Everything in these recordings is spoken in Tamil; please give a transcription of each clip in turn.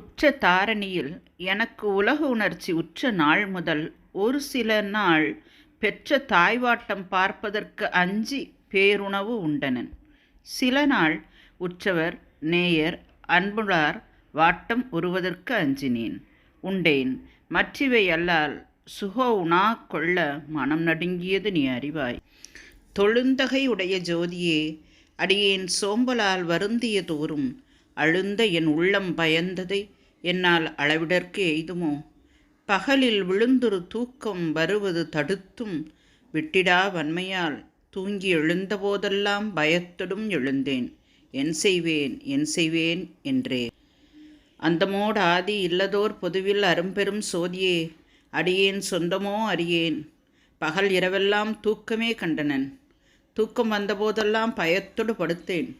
உற்ற தாரணியில் எனக்கு உலக உணர்ச்சி உற்ற நாள் முதல் ஒரு சில நாள் பெற்ற தாய்வாட்டம் பார்ப்பதற்கு அஞ்சி பேருணவு உண்டனன். சில நாள் உற்றவர் நேயர் அன்புளார் வாட்டம் உருவதற்கு அஞ்சினேன். உண்டேன் மற்றவை அல்லால் சுகோ உணா கொள்ள மனம் நடுங்கியது நீ அறிவாய். தொழுந்தகை உடைய ஜோதியே அடியேன் சோம்பலால் வருந்திய தோறும் அழுந்த என் உள்ளம் பயந்ததை. என்னால் அளவிடற்கு எய்துமோ? பகலில் விழுந்தொரு தூக்கம் வருவது தடுத்தும். விட்டிடா வன்மையால். தூங்கி எழுந்தபோதெல்லாம் பயத்துடும் எழுந்தேன். என் செய்வேன் என் செய்வேன் என்றே. அந்தமோடு ஆதி இல்லதோர் பொதுவில் அரும்பெரும் சோதியே. அடியேன் சொந்தமோ அறியேன். பகல் இரவெல்லாம் தூக்கமே கண்டனன். தூக்கம் வந்தபோதெல்லாம் பயத்தொடு படுத்தேன்.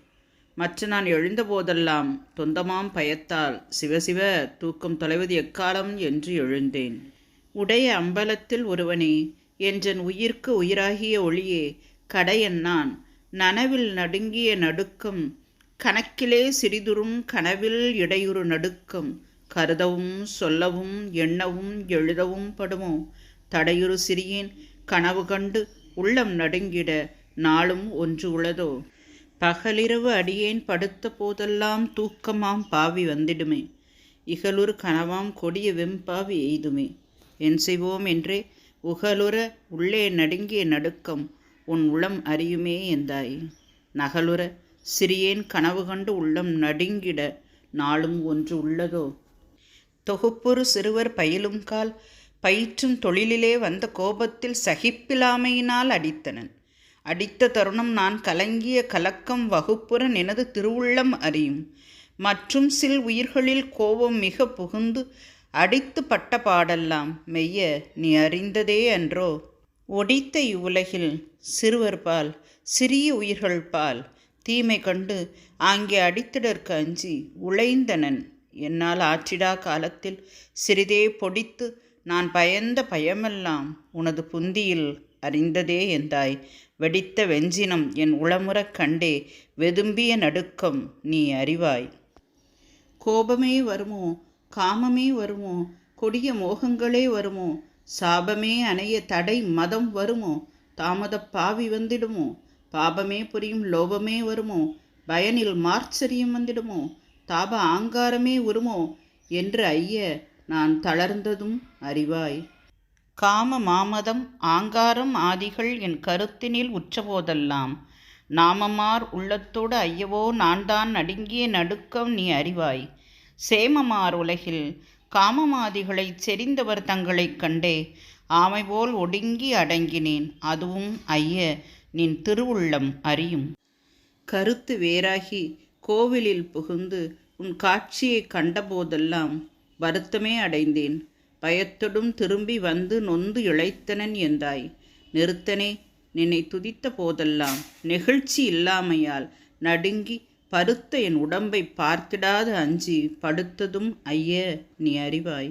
மற்ற நான் எழுந்தபோதெல்லாம் தொந்தமாம் பயத்தால் சிவசிவ தூக்கம் தொலைவது எக்காலம் என்று எழுந்தேன். உடைய அம்பலத்தில் ஒருவனே என்றன் உயிர்க்கு உயிராகிய ஒளியே கடையன் நான். நனவில் நடுங்கிய நடுக்கம் கணக்கிலே சிறிதுறும் கனவில் இடையுறு நடுக்கம். கருதவும் சொல்லவும் எண்ணவும் எழுதவும் படுமோ? தடையுறு சிறியேன் கனவு கண்டு உள்ளம் நடுங்கிட நாளும் ஒன்று உளதோ? பகலிரவு அடியேன் படுத்த போதெல்லாம் தூக்கமாம் பாவி வந்திடுமே. இகலுறு கனவாம் கொடிய வெம்பாவி எய்துமே. என் செய்வோம் என்றே உகலுற உள்ளே நடுங்கிய நடுக்கம் உன் உளம் அறியுமே எந்தாய் நகலுற சிறியேன் கனவு கண்டு உள்ளம் நடுங்கிட நாளும் ஒன்று உள்ளதோ? தொகுப்புறு சிறுவர் பயிலும் கால் பயிற்றும் தொழிலிலே வந்த கோபத்தில் சகிப்பிலாமையினால் அடித்தனன். அடித்த தருணம் நான் கலங்கிய கலக்கம் வகுப்புற எனது திருவுள்ளம் அறியும். மற்றும் சில் உயிர்களில் கோபம் மிக புகுந்து அடித்து பட்ட பாடெல்லாம் மெய்ய நீ அறிந்ததே அன்றோ? ஒடித்த இவ்வுலகில் சிறுவர் பால் சிறிய உயிர்கள் பால் தீமை கண்டு ஆங்கே அடித்திடற்கு அஞ்சி உழைந்தனன். என்னால் ஆற்றிடா காலத்தில் சிறிதே பொடித்து நான் பயந்த பயமெல்லாம் உனது புந்தியில் அறிந்ததே எந்தாய் வெடித்த வெஞ்சினம் என் உளமுறக் கண்டே வெதும்பிய நடுக்கம் நீ அறிவாய். கோபமே வருமோ? காமமே வருமோ? கொடிய மோகங்களே வருமோ? சாபமே அணைய தடை மதம் வருமோ? தாமத பாவி வந்திடுமோ? பாபமே புரியும் லோபமே வருமோ? பயனில் மார்ச்சரியம் வந்திடுமோ? தாப ஆங்காரமே உருமோ? என்று ஐய நான் தளர்ந்ததும் அறிவாய். காம மாமதம் ஆங்காரம் ஆதிகள் என் கருத்தினில் உற்றபோதெல்லாம். நாமமார் உள்ளத்தோடு ஐயவோ நான் தான் நடுங்கிய நடுக்கம் நீ அறிவாய். சேமமார் உலகில் காமமாதிகளைச் செறிந்தவர் தங்களைக் கண்டே ஆமை போல் ஒடுங்கி அடங்கினேன். அதுவும் ஐய நின் திருவுள்ளம் அறியும். கருத்து வேறாகி கோவிலில் புகுந்து உன் காட்சியை கண்டபோதெல்லாம் வருத்தமே அடைந்தேன். பயத்தொடும் திரும்பி வந்து நொந்து இழைத்தனன் எந்தாய் நிறுத்தனே நின்னை துதித்த போதெல்லாம் நெகிழ்ச்சி இல்லாமையால் நடுங்கி பருத்த என் உடம்பை பார்த்திடாத அஞ்சி படுத்ததும் ஐய நீ அறிவாய்.